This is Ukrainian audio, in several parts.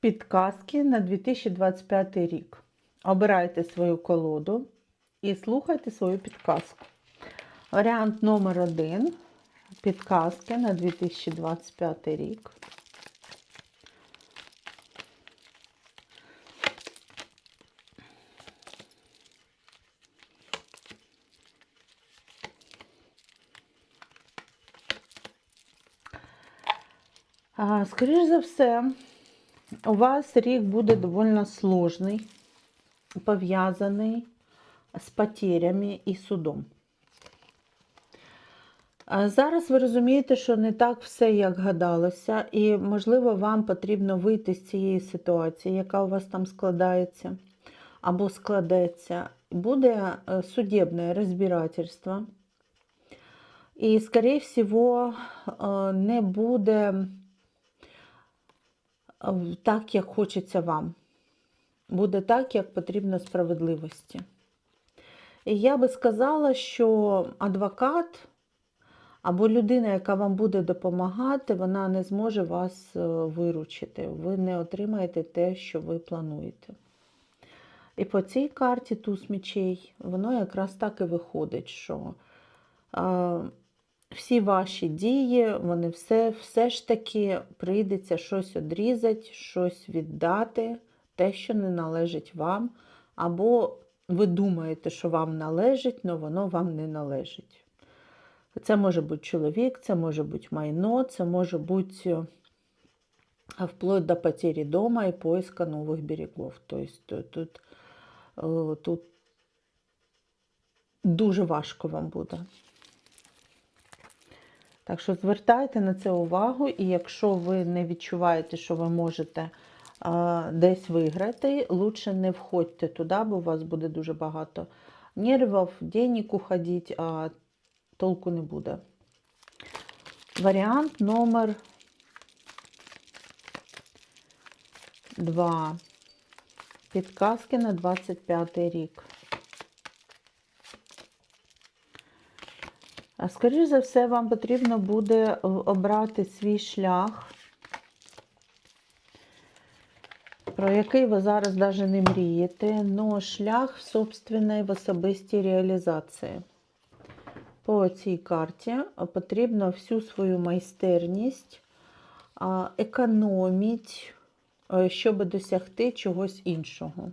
Підказки на 2025 рік. Обирайте свою колоду і слухайте свою підказку. Варіант номер один. Підказки на 2025 рік. А, Скоріш за все, у вас рік буде доволі сложний, пов'язаний з потерями і судом. Зараз ви розумієте, що не так все, як гадалося, і, можливо, вам потрібно вийти з цієї ситуації, яка у вас там складається або складеться. Буде е, судебне розбирательство. І, скоріше всього, е, не буде так, як хочеться вам. Буде так, як потрібно справедливості. І я би сказала, що адвокат або людина, яка вам буде допомагати, вона не зможе вас е, виручити. Ви не отримаєте те, що ви плануєте. І по цій карті туз мічей, воно якраз так і виходить, що е, всі ваші дії, вони все, все ж таки прийдеться щось одрізати, щось віддати, те, що не належить вам, або ви думаєте, що вам належить, але воно вам не належить. Це може бути чоловік, це може бути майно, це може бути е, вплоть до потери дома і поиска нових берегов. Тобто тут, е, тут дуже важко вам буде. Так що звертайте на це увагу, і якщо ви не відчуваєте, що ви можете а, десь виграти, лучше не входьте туди, бо у вас буде дуже багато нервів, денег уходить, а толку не буде. Варіант номер 2. Підказки на 25 рік. А скоріш за все, вам потрібно буде обрати свій шлях, про який ви зараз навіть не мрієте, але шлях в собственної в особистій реалізації. По цій карті потрібно всю свою майстерність економити, щоб досягти чогось іншого.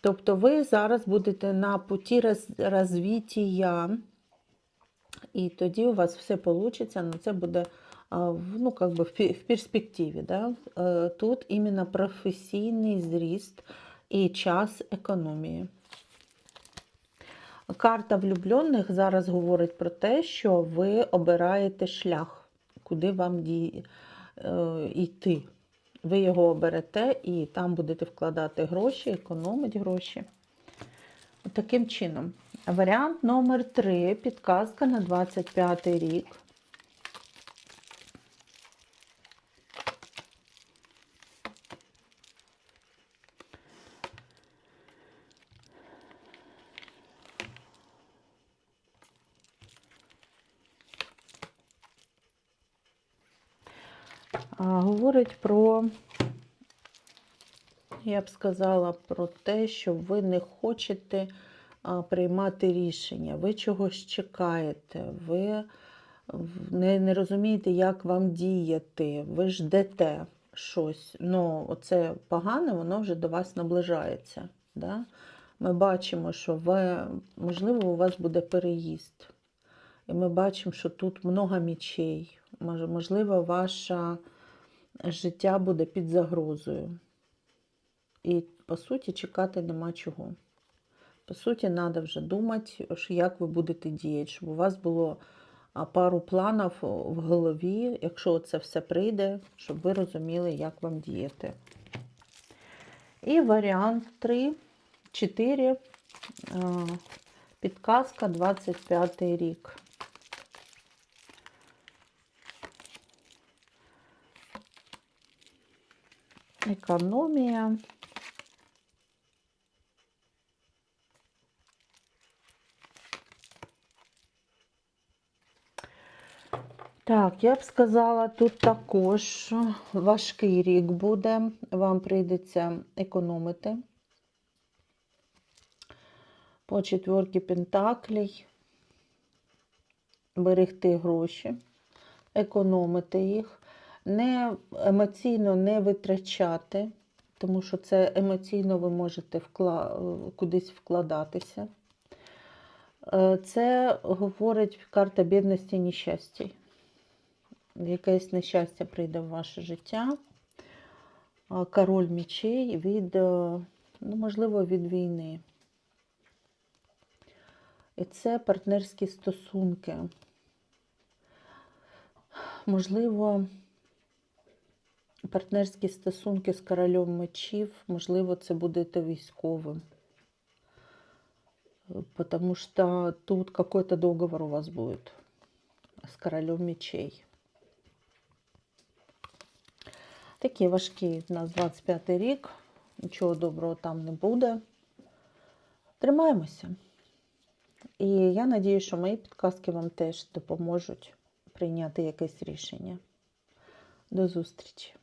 Тобто ви зараз будете на путі розвиття, і тоді у вас все вийде, але це буде ну, как бы в перспективі. Да? Тут іменно професійний зріст і час економії. Карта влюблених зараз говорить про те, що ви обираєте шлях, куди вам ді... е, йти. Ви його оберете і там будете вкладати гроші, економити гроші. Таким чином, варіант номер 3 підказка на 25 рік. Говорить про, я б сказала, про те, що ви не хочете приймати рішення, ви чогось чекаєте, ви не, не розумієте, як вам діяти, ви ждете щось. Ну, оце погане, воно вже до вас наближається. Да? Ми бачимо, що ви, можливо, у вас буде переїзд. І ми бачимо, що тут много мічей. Можливо, ваше життя буде під загрозою. І, по суті, чекати нема чого. По суті, треба вже думати, як ви будете діяти, щоб у вас було пару планів в голові, якщо це все прийде, щоб ви розуміли, як вам діяти. І варіант 3, 4, підказка 25 рік. Економія. Так, я б сказала, тут також важкий рік буде, вам прийдеться економити. По четверки пентаклей, берегти гроші, економити їх, не емоційно не витрачати, тому що це емоційно ви можете вкла... кудись вкладатися. Е, Це говорить карта бідності і нещастя. Якесь нещастя прийде в ваше життя. Король мечей від, е, ну, можливо, від війни. І це партнерські стосунки. Можливо, партнерські стосунки з королем мечів, можливо, це будете військовим. Э, Потому что тут какой-то договор у вас будет с королем мечей. Такий важкий в нас 25 рік. Нічого доброго там не буде. Тримаємося. І я надію, що мої підказки вам теж допоможуть прийняти якесь рішення. До зустрічі!